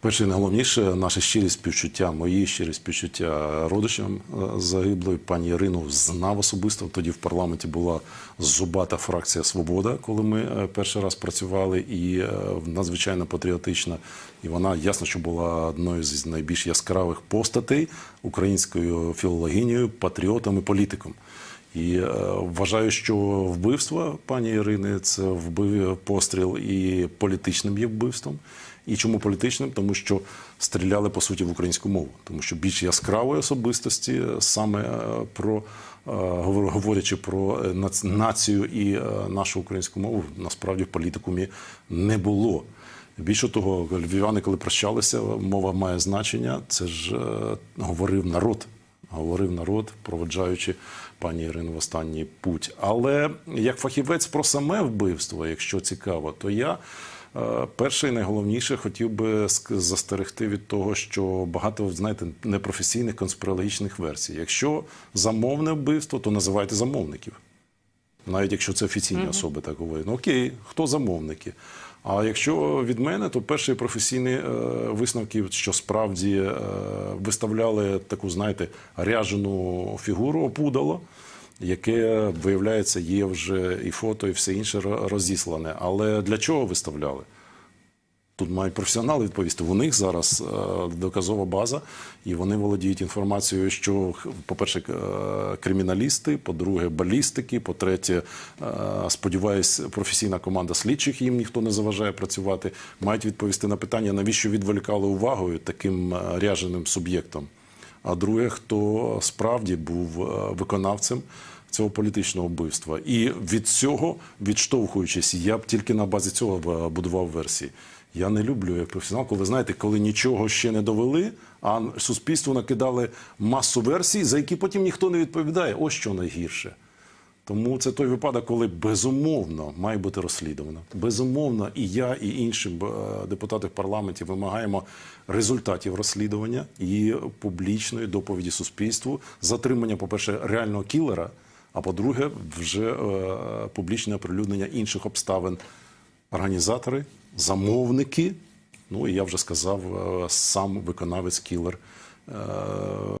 Перше і найголовніше наше щирі співчуття, мої щирі співчуття родичам е, загиблої. Пані Ірину знав особисто. Тоді в парламенті була зубата фракція Свобода, коли ми е, перший раз працювали, і е, надзвичайно патріотична. І вона ясно, що була одною з найбільш яскравих постатей українською філологинею, патріотом і політиком. І е, вважаю, що вбивство пані Ірини це вбив постріл і політичним є вбивством. І чому політичним? Тому що стріляли по суті в українську мову, тому що більш яскравої особистості саме е, про е, говорячи про е, націю і е, нашу українську мову, насправді в політикумі не було. Більше того, львів'яни, коли прощалися, мова має значення. Це ж е, говорив народ говорив народ, проведжаючи пані Ірину в останній путь. Але як фахівець про саме вбивство, якщо цікаво, то я е, перше і найголовніше хотів би застерегти від того, що багато знаєте непрофесійних конспірологічних версій. Якщо замовне вбивство, то називайте замовників. Навіть якщо це офіційні особи так говорять. Ну окей, хто замовники? А якщо від мене, то перші професійні е, висновки, що справді е, виставляли таку, знаєте, ряжену фігуру опудало, яке, виявляється, є вже і фото, і все інше розіслане. Але для чого виставляли? Тут мають професіонали відповісти. У них зараз е, доказова база, і вони володіють інформацією, що, по-перше, е, криміналісти, по-друге, балістики, по-третє, е, сподіваюсь, професійна команда слідчих їм ніхто не заважає працювати. Мають відповісти на питання, навіщо відволікали увагою таким ряженим суб'єктом. А друге, хто справді був е, виконавцем цього політичного вбивства. І від цього, відштовхуючись, я б тільки на базі цього е, будував версії. Я не люблю як професіонал, коли знаєте, коли нічого ще не довели, а суспільству накидали масу версій, за які потім ніхто не відповідає. Ось що найгірше. Тому це той випадок, коли безумовно має бути розслідувано. Безумовно, і я, і інші е, депутати в парламенті вимагаємо результатів розслідування і публічної доповіді суспільству, затримання, по-перше, реального кілера, а по-друге, вже е, публічне оприлюднення інших обставин. Організатори, замовники. Ну і я вже сказав, е, сам виконавець кілер. Е,